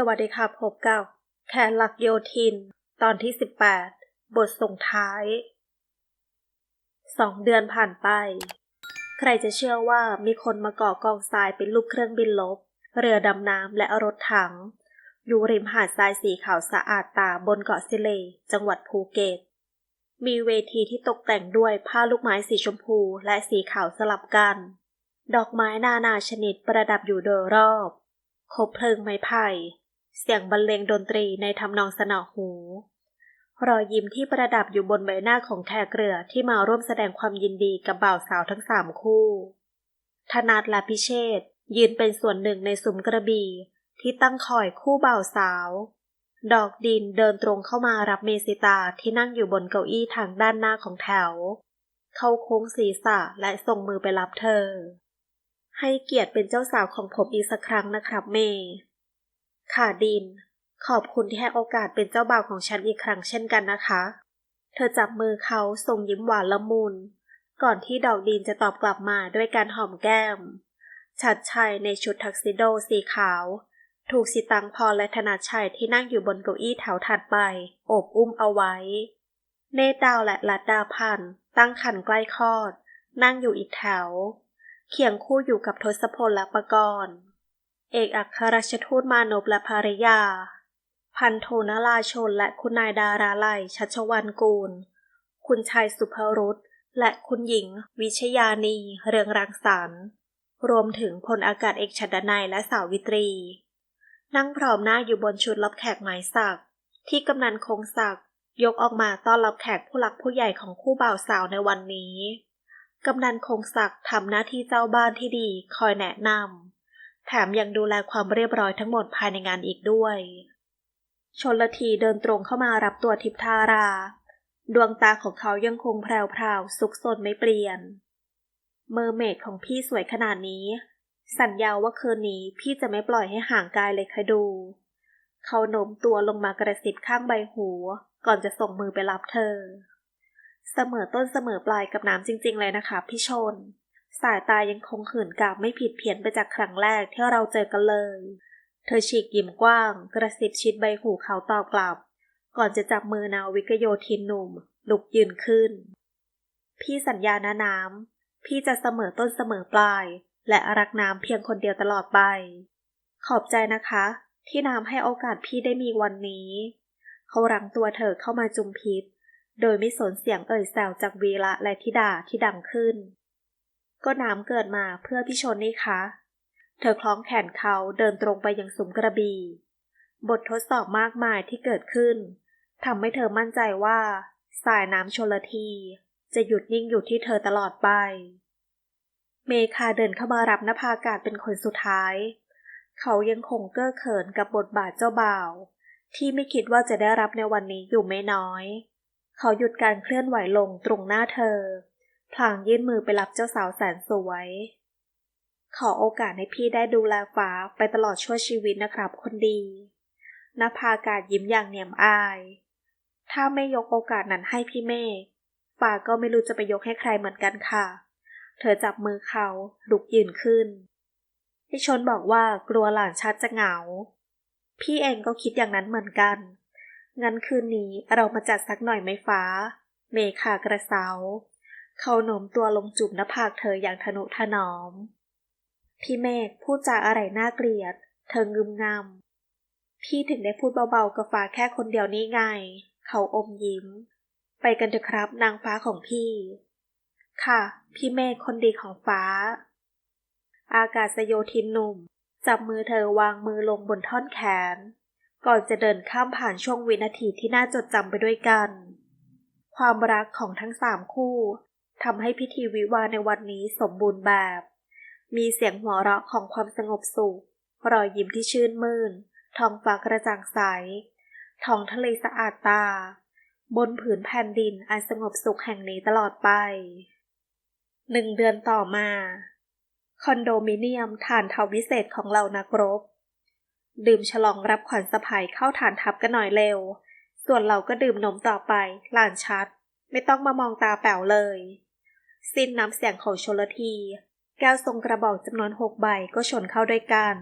สวัสดีค่ะพบกับแขนหลักโยทิน ตอนที่ 18 บทส่งท้าย สองเดือนผ่านไป ใครจะเชื่อว่ามีคนมาก่อกองทรายเป็นลูกเครื่องบินลบ เรือดำน้ำและรถถัง อยู่ริมหาดทรายสีขาวสะอาดตาบนเกาะซิเลจังหวัดภูเก็ต มีเวทีที่ตกแต่งด้วยผ้าลูกไม้สีชมพูและสีขาวสลับกัน ดอกไม้นานาชนิดประดับอยู่โดยรอบคบเพลิงไม้ไผ่ เสียงบรรเลงดนตรีในทำนองสนอหู รอยยิ้มที่ประดับอยู่บนใบหน้าของแขกเรือที่มาร่วมแสดงความยินดีกับบ่าวสาวทั้งสามคู่ ธนัทและพิเชษยืนเป็นส่วนหนึ่งในซุ้มกระบี่ที่ตั้งคอยคู่บ่าวสาว ดอกดินเดินตรงเข้ามารับเมสิตาที่นั่งอยู่บนเก้าอี้ทางด้านหน้าของแถว เขาโค้งศีรษะและส่งมือไปรับเธอ ให้เกียรติเป็นเจ้าสาวของผมอีกสักครั้งนะครับเมย์ ค่ะดิน ขอบคุณที่ให้โอกาสเป็นเจ้าบ่าวของฉันอีกครั้งเช่นกันนะคะ เธอจับมือเขาส่งยิ้มหวานละมุน ก่อนที่ดอกดินจะตอบกลับมาด้วยการหอมแก้ม ชัดชัยในชุดทักซิโดสีขาว ถูกสิตังพรและธนาชัยที่นั่งอยู่บนเก้าอี้แถวถัดไป โอบอุ้มเอาไว้ เนตดาวและลัดดาพันธ์ตั้งคันใกล้คลอด นั่งอยู่อีกแถว เคียงคู่อยู่กับทศพลและประกรณ์ เอกอัครราชทูตมานพและภริยา พันโทนราชนและคุณนายดาราไลชัชวันกูล คุณชายสุภรุตและคุณหญิง วิชยานี เรืองรังสรรค์รวมถึงพลอากาศเอกชัดนัยและสาววิตรี นั่งพร้อมหน้าอยู่บนชุดรับแขกหมายสัก ที่กำนันคงศักดิ์ยกออกมาต้อนรับแขกผู้หลักผู้ใหญ่ของคู่บ่าวสาวในวันนี้ กำนันคงศักดิ์ทำหน้าที่เจ้าบ้านที่ดีคอยแนะนำ แถมยังดูแลความเรียบร้อยทั้งหมดภายในงานอีกด้วย ชนละทีเดินตรงเข้ามารับตัวทิพทารา ดวงตาของเขายังคงแพรวๆสุกสนไม่เปลี่ยน เมอร์เมดของพี่สวยขนาดนี้ สัญญาว่าคืนนี้พี่จะไม่ปล่อยให้ห่างกายเลยค่ะดู เขาโน้มตัวลงมากระสิบข้างใบหู ก่อนจะส่งมือไปรับเธอ เสมอต้นเสมอปลายกับน้ำจริง ๆ เลยนะคะพี่ชน สายตายังคงขืนกาบไม่ผิดเพี้ยนไปจากครั้งแรกที่เราเจอกันเลย เธอฉีกยิ้มกว้าง กระสิบชิดใบหูเขาตอบกลับ ก่อนจะจับมือนาวิกโยธินหนุ่ม ลุกยืนขึ้น พี่สัญญานะน้ำ พี่จะเสมอต้นเสมอปลาย และรักน้ำเพียงคนเดียวตลอดไป ขอบใจนะคะ ที่น้ำให้โอกาสพี่ได้มีวันนี้ เขารั้งตัวเธอเข้ามาจุมพิษโดยไม่สนเสียงเอ่ยแซวจากวีระและธิดาที่ดังขึ้น ก็น้ำเกิดมาเพื่อพี่ชนนี่คะ เธอคล้องแขนเขาเดินตรงไปยังสุมกระบี่ บททดสอบมากมายที่เกิดขึ้นทำให้เธอมั่นใจว่า สายน้ำชลที จะหยุดนิ่งอยู่ที่เธอตลอดไป เมคาเดินเข้ามารับนภาอากาศเป็นคนสุดท้าย เขายังคงเก้อเขินกับบทบาทเจ้าบ่าว ที่ไม่คิดว่าจะได้รับในวันนี้อยู่ไม่น้อย เขาหยุดการเคลื่อนไหวลงตรงหน้าเธอ พลางยื่นมือไปรับเจ้าสาวแสนสวย ขอโอกาสให้พี่ได้ดูแลฟ้าไปตลอดชั่วชีวิตนะครับคนดีนภาอากาศยิ้มอย่างเนียมอาย ถ้าไม่ยกโอกาสนั้นให้พี่เมฆฟ้าก็ไม่รู้จะไปยกให้ใครเหมือนกันค่ะ เธอจับมือเขาลุกยืนขึ้น พี่ชนบอกว่ากลัวหลานชัดจะเหงา พี่เองก็คิดอย่างนั้นเหมือนกัน งั้นคืนนี้เรามาจัดสักหน่อยไหมฟ้า เมฆากระเซา เขาโน้มตัวลงจุ่มหน้าผากเธออย่างทนุถนอม พี่เมฆพูดจาอะไรน่าเกลียด เธองึมงำ พี่ถึงได้พูดเบาๆกับฟ้าแค่คนเดียวนี่ไง เขาอมยิ้ม ไปกันเถอะครับนางฟ้าของพี่ ค่ะ พี่เมฆคนดีของฟ้า อากาศโยธินหนุ่ม จับมือเธอวางมือลงบนท่อนแขน ก่อนจะเดินข้ามผ่านช่วงวินาทีที่น่าจดจำไปด้วยกัน ความรักของทั้งสามคู่ ทำให้พิธีวิวาในวันนี้สมบูรณ์แบบ มีเสียงหัวเราะของความสงบสุข รอยยิ้มที่ชื่นมื่น ท้องฟ้ากระจ่างใส ท้องทะเลสะอาดตา บนผืนแผ่นดินอันสงบสุขแห่งนี้ตลอดไปหนึ่งเดือนต่อมา คอนโดมิเนียมฐานทัพวิเศษของเรานักรบ ดื่มฉลองรับขวัญสะพายเข้าฐานทัพกันหน่อยเร็ว ส่วนเราก็ดื่มนมต่อไปหลานชัด ไม่ต้องมามองตาแป๋วเลย สิ้นน้ำเสียงของชลที แก้วทรงกระบอกจำนวนหกใบก็ชนเข้าด้วยกัน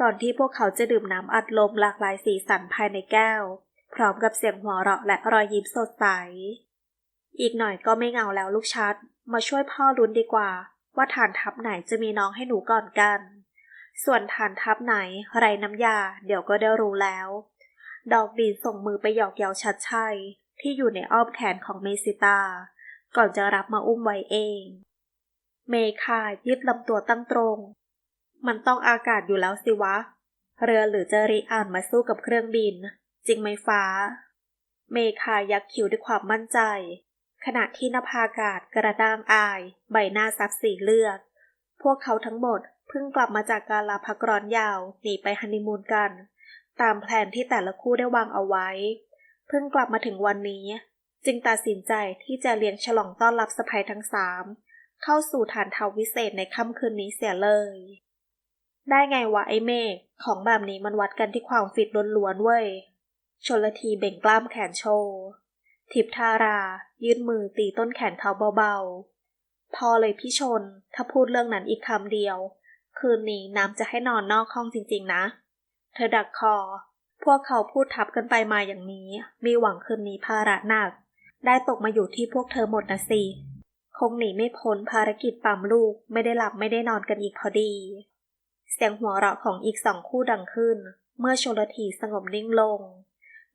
ก่อนที่พวกเขาจะดื่มน้ำอัดลมหลากหลายสีสันภายในแก้ว พร้อมกับเสียงหัวเราะและรอยยิ้มสดใส อีกหน่อยก็ไม่เหงาแล้วลูกชัด มาช่วยพ่อลุ้นดีกว่า ว่าฐานทัพไหนจะมีน้องให้หนูก่อนกัน ส่วนฐานทัพไหนไรน้ำยา เดี๋ยวก็ได้รู้แล้ว ดอกดีนส่งมือไปหยอกเยาชัดชัยที่อยู่ในอ้อมแขนของเมสิตา ก่อนจะรับมาอุ้มไว้เอง เมคายืดลำตัวตั้งตรง มันต้องอากาศอยู่แล้วสิวะ เรือหรือจะรีอ่านมาสู้กับเครื่องบิน จริงไหมฟ้า เมคายักคิ้วด้วยความมั่นใจ ขณะที่นภาอากาศกระด้างอาย ใบหน้าซับสีเลือด พวกเขาทั้งหมดเพิ่งกลับมาจากการลาพักร้อนยาวหนีไปฮันนีมูนกัน ตามแผนที่แต่ละคู่ได้วางเอาไว้ เพิ่งกลับมาถึงวันนี้ จึงตัดสินใจที่จะเลี้ยงฉลองต้อนรับสะพายทั้งสามเข้าสู่ฐานเทาวิเศษในค่ำคืนนี้เสียเลย ได้ไงวะไอ้เมฆของแบบนี้มันวัดกันที่ความฟิตล้วนๆเว้ยชนละทีเบ่งกล้ามแขนโชว์ทิพทารา ยื่นมือตีต้นแขนเขาเบาๆ พอเลยพี่ชน ถ้าพูดเรื่องนั้นอีกคำเดียว คืนนี้น้ำจะให้นอนนอกห้องจริงๆนะ เธอดักคอ พวกเขาพูดทับกันไปมาอย่างนี้ มีหวังคืนนี้ภาระหนัก ได้ตกมาอยู่ที่พวกเธอหมดนะสิ คงหนีไม่พ้นภารกิจปั๊มลูกไม่ได้หลับไม่ได้นอนกันอีกพอดี เสียงหัวเราะของอีกสองคู่ดังขึ้น เมื่อชลทีสงบนิ่งลง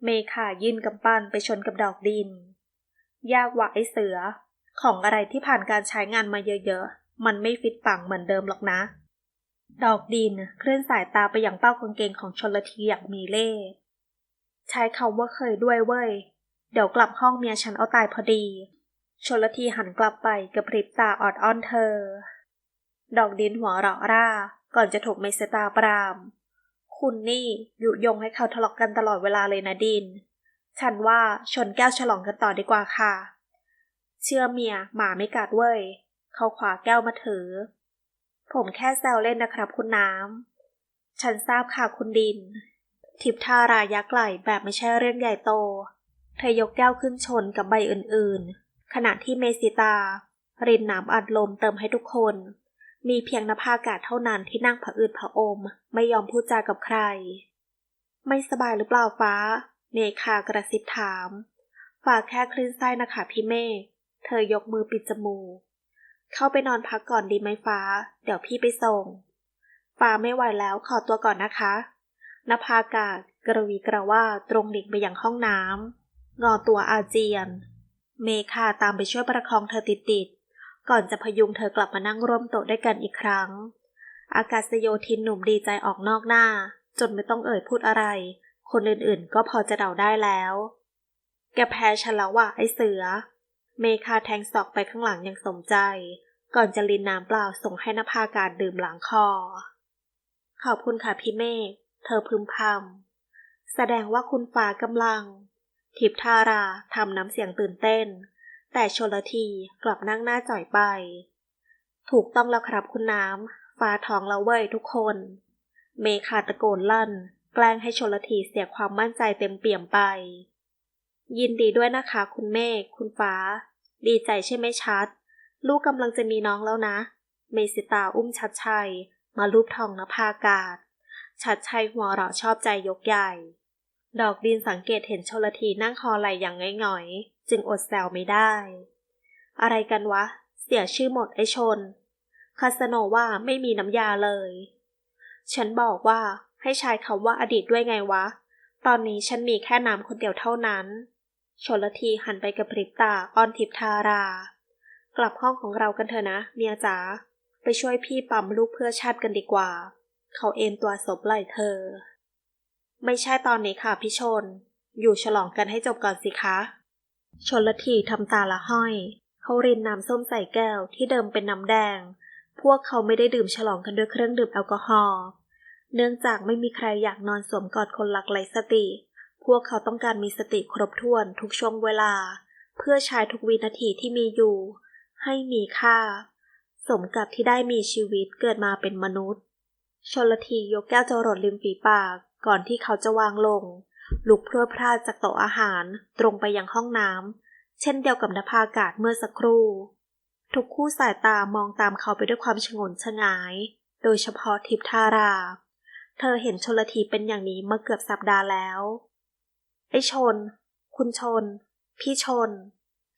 เมคายื่นกำปั้นไปชนกับดอกดิน ยากว่าไอเสือ ของอะไรที่ผ่านการใช้งานมาเยอะๆ มันไม่ฟิตปังเหมือนเดิมหรอกนะ ดอกดินเคลื่อนสายตาไปยังเป้ากางเกงของชลทีอย่างมีเล่ใช้คำว่าเคยด้วยเว้ย เดี๋ยวกลับห้องเมียฉันเอาตายพอดี ชนละทีหันกลับไปกับพริบตาออดอ้อนเธอ ดอกดินหัวเราะร่า ก่อนจะถูกเมสตาปราม คุณนี่ยุยงให้เขาทะเลาะกกันตลอดเวลาเลยนะดิน ฉันว่าชนแก้วฉลองกันต่อดีกว่าค่ะ เชื่อเมียหมาไม่กัดเว้ย เขาขวาแก้วมาถือ ผมแค่แซวเล่นนะครับคุณน้ำ ฉันทราบค่ะคุณดิน ทิพทารายักไหลแบบไม่ใช่เรื่องใหญ่โต เธอยกแก้วขึ้นชนกับใบอื่นๆ ขณะที่เมสิตา รินน้ำอัดลมเติมให้ทุกคน มีเพียงนภาอากาศเท่านั้นที่นั่งผะอืดผะอม ไม่ยอมพูดจากับใคร ไม่สบายหรือเปล่าฟ้าเนคากระซิบถามฟ้าแค่คลื่นไส้นะคะพี่เมฆเธอยกมือปิดจมูก เข้าไปนอนพักก่อนดีไหมฟ้า เดี๋ยวพี่ไปส่ง ฟ้าไม่ไหวแล้วขอตัวก่อนนะคะนภาอากาศกระวีกระว่าตรงดิ่งไปยังห้องน้ำ งอตัวอาเจียน เมคาตามไปช่วยประคองเธอติดๆ ก่อนจะพยุงเธอกลับมานั่งร่วมโต๊ะด้วยกันอีกครั้ง อากาศโยธินหนุ่มดีใจออกนอกหน้า จนไม่ต้องเอ่ยพูดอะไร คนอื่นๆก็พอจะเดาได้แล้ว แกแพ้ฉันแล้วว่ะไอ้เสือ เมคาแทงศอกไปข้างหลังอย่างสมใจ ก่อนจะลินน้ำเปล่าส่งให้นภากาศดื่มหลังคอ ขอบคุณค่ะพี่เมฆเธอพึมพำแสดงว่าคุณฟ้ากำลัง ทิพทาราทำน้ำเสียงตื่นเต้น แต่ชลทีกลับนั่งหน้าจ่อยไป ถูกต้องแล้วครับคุณน้ำฟ้าท้องแล้วเว้ยทุกคน เมคาตะโกนลั่น แกล้งให้ชลทีเสียความมั่นใจเต็มเปี่ยมไป ยินดีด้วยนะคะ คุณเมฆคุณฟ้า ดีใจใช่ไหมชัด ลูกกำลังจะมีน้องแล้วนะ เมสิตาอุ้มชัดชัย มาลูบทองนภาอากาศชัดชัยหัวเราะชอบใจยกใหญ่ ดอกดินสังเกตเห็นชลทีนั่งคอไหลอย่างง่อยๆ จึงอดแซวไม่ได้ อะไรกันวะ เสียชื่อหมดไอชน คาสโนว่าไม่มีน้ำยาเลย ฉันบอกว่าให้ใช้คำว่าอดีตด้วยไงวะ ตอนนี้ฉันมีแค่น้ำคนเดียวเท่านั้น ชลทีหันไปกับพริบตาอ้อนทิพทารา กลับห้องของเรากันเถอะนะ เมียจ๋า ไปช่วยพี่ปั๊มลูกเพื่อชาติกันดีกว่า เขาเอนตัวศพไหลเธอ ไม่ใช่ตอนนี้ค่ะพี่ชน อยู่ฉลองกันให้จบก่อนสิคะ ชนละทีทำตาละห้อย เขารินน้ำส้มใส่แก้วที่เดิมเป็นน้ำแดง พวกเขาไม่ได้ดื่มฉลองกันด้วยเครื่องดื่มแอลกอฮอล์ เนื่องจากไม่มีใครอยากนอนสวมกอดคนรักไร้สติ พวกเขาต้องการมีสติครบถ้วนทุกช่วงเวลา เพื่อใช้ทุกวินาทีที่มีอยู่ ให้มีค่า สมกับที่ได้มีชีวิตเกิดมาเป็นมนุษย์ ชนละทียกแก้วจรดริมฝีปาก ก่อนที่เขาจะวางลง ลุกพรวดพลาดจากโต๊ะอาหาร ตรงไปยังห้องน้ำเช่นเดียวกับนภาอากาศเมื่อสักครู่ ทุกคู่สายตามองตามเขาไปด้วยความชงนชงาย โดยเฉพาะทิพทารา เธอเห็นชนลทีเป็นอย่างนี้มาเกือบสัปดาห์แล้ว ไอชน คุณชน พี่ชน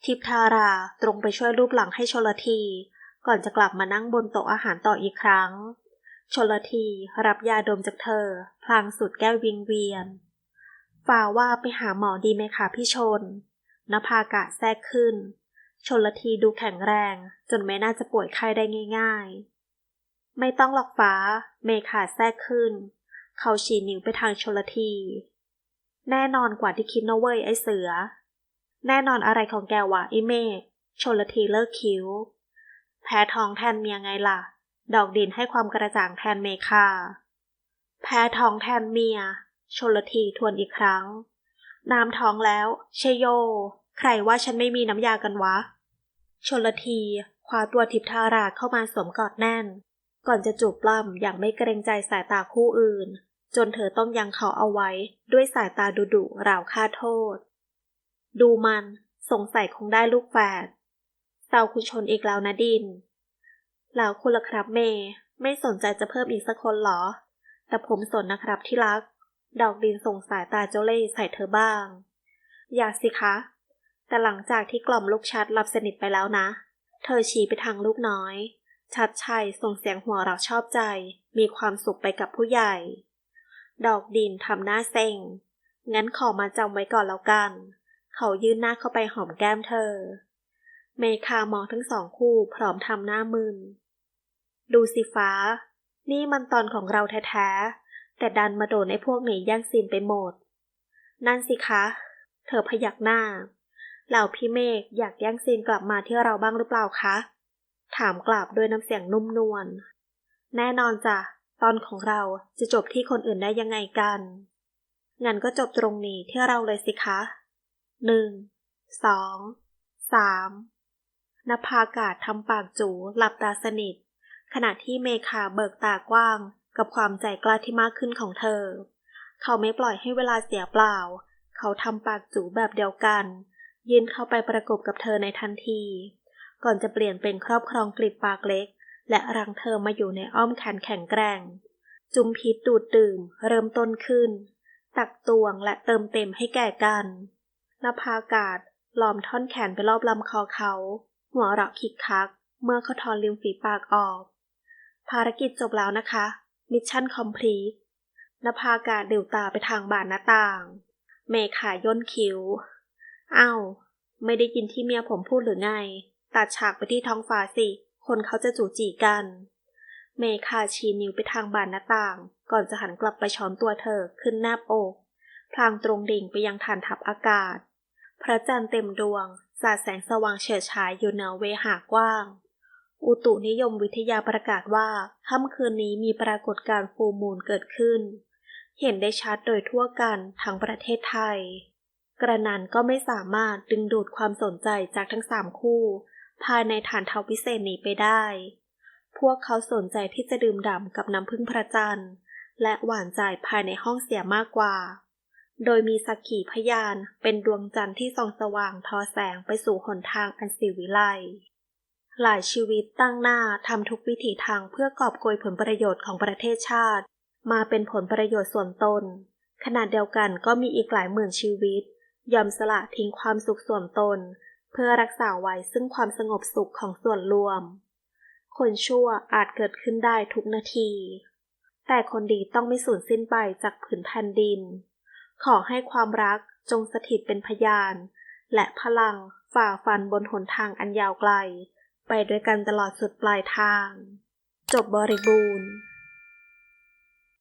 ทิพทาราตรงไปช่วยรูปหลังให้ชนลที ก่อนจะกลับมานั่งบนโต๊ะอาหารต่ออีกครั้ง ชนลทีรับยาดมจากเธอ พลางสุดแก้ววิงเวียนฝ่าว่าไปหาหมอดีไหมคะพี่ชนนภากะแทรกขึ้น ชนละทีดูแข็งแรง จนไม่น่าจะป่วยไข้ได้ง่าย ๆ ไม่ต้องหลอกฟ้า เมคาแทรกขึ้น เขาชี้นิ้วไปทางชนละที แน่นอนกว่าที่คิดนะเว้ยไอเสือ แน่นอนอะไรของแกวะไอเมฆชนละทีเลิกคิ้ว แพ้ท้องแทนเมียไงล่ะ ดอกดินให้ความกระจ่างแทนเมคา แพ้ท้องแทนเมีย ชนลทีทวนอีกครั้ง น้ำท้องแล้วเชโย ใครว่าฉันไม่มีน้ำยากันวะ ชนลทีคว้าตัวทิพทาราเข้ามาสวมกอดแน่น ก่อนจะจูบปล้ำอย่างไม่เกรงใจสายตาคู่อื่น จนเธอต้องยังเขาเอาไว้ด้วยสายตาดุดุราวฆ่าโทษ ดูมันสงสัยคงได้ลูกแฝดเศร้าคุณชนอีกแล้วนะดิน แล้วคุณล่ะครับเมย์ไม่สนใจจะเพิ่มอีกสักคนหรอ แต่ผมสนนะครับที่รัก ดอกดินส่งสายตาเจ้าเล่ใส่เธอบ้าง อยากสิคะ แต่หลังจากที่กล่อมลูกชัดหลับสนิทไปแล้วนะ เธอชี้ไปทางลูกน้อย ชัดชัยส่งเสียงหัวเราะชอบใจ มีความสุขไปกับผู้ใหญ่ ดอกดินทำหน้าเซ็ง งั้นขอมาจำไว้ก่อนแล้วกัน เขายื่นหน้าเข้าไปหอมแก้มเธอ เมคามองทั้งสองคู่พร้อมทำหน้ามึน ดูสิฟ้า นี่มันตอนของเราแท้ๆ แต่ดันมาโดนไอ้พวกหนีแย่งซีนไปหมด นั่นสิคะ เธอพยักหน้า เหล่าพี่เมฆอยากแย่งซีนกลับมาที่เราบ้างหรือเปล่าคะ ถามกลับด้วยน้ำเสียงนุ่มนวล แน่นอนจ้ะ ตอนของเราจะจบที่คนอื่นได้ยังไงกัน งั้นก็จบตรงนี้ที่เราเลยสิคะ หนึ่ง สอง สามนภากาศทำปากจูหลับตาสนิท ขณะที่เมคาเบิกตากว้าง กับความใจกล้าที่มากขึ้นของเธอ เขาไม่ปล่อยให้เวลาเสียเปล่า เขาทำปากจูแบบเดียวกัน ยืนเข้าไปประกบกับเธอในทันที ก่อนจะเปลี่ยนเป็นครอบครองกลีบปากเล็ก และรังเธอมาอยู่ในอ้อมแขนแข็งแกร่ง จุมพิษดูดดื่ม เริ่มต้นขึ้น ตักตวงและเติมเต็มให้แก่กันนภากาศล้อมท่อนแขนไปรอบลำคอเขา หัวเราะคิกคัก เมื่อเขาทอนริมฝีปากออก ภารกิจจบแล้วนะคะ มิชชั่นคอมพลีทนภากาศดิวตาไปทางบานหน้าต่าง เมขาย่นคิ้วอ้าวไม่ได้ยินที่เมียผมพูดหรือไง ตัดฉากไปที่ท้องฟ้าสิ คนเขาจะจู่จีกัน เมคาชี้นิ้วไปทางบานหน้าต่าง ก่อนจะหันกลับไปช้อนตัวเธอขึ้นแนบอกพลางตรงดิ่งไปยังฐานทัพอากาศ พระจันทร์เต็มดวงสาดแสงสว่างเฉิดฉายอยู่เหนือเวหากว้าง อุตุนิยมวิทยาประกาศว่าค่ำคืนนี้มีปรากฏการณ์ฟูมูนเกิดขึ้น เห็นได้ชัดโดยทั่วกันทั้งประเทศไทย กระนั้นก็ไม่สามารถดึงดูดความสนใจจากทั้งสามคู่ ภายในฐานทัพวิเศษนี้ไปได้ พวกเขาสนใจที่จะดื่มด่ำกับน้ำพึ่งพระจันทร์ และหวานใจภายในห้องเสียมากกว่า โดยมีสักขีพยานเป็นดวงจันทร์ที่ส่องสว่างทอแสงไปสู่หนทางอันสิวิไล หลายชีวิตตั้งหน้าทำทุกวิถีทางเพื่อกอบโกยผลประโยชน์ของประเทศชาติ มาเป็นผลประโยชน์ส่วนตน ขณะเดียวกันก็มีอีกหลายหมื่นชีวิต ยอมสละทิ้งความสุขส่วนตน เพื่อรักษาไว้ซึ่งความสงบสุขของส่วนรวม คนชั่วอาจเกิดขึ้นได้ทุกนาที แต่คนดีต้องไม่สูญสิ้นไปจากผืนแผ่นดิน ขอให้ความรักจงสถิตเป็นพยาน และพลังฝ่าฟันบนหนทางอันยาวไกล ไปด้วยกันตลอดสุดปลายทาง จบบริบูรณ์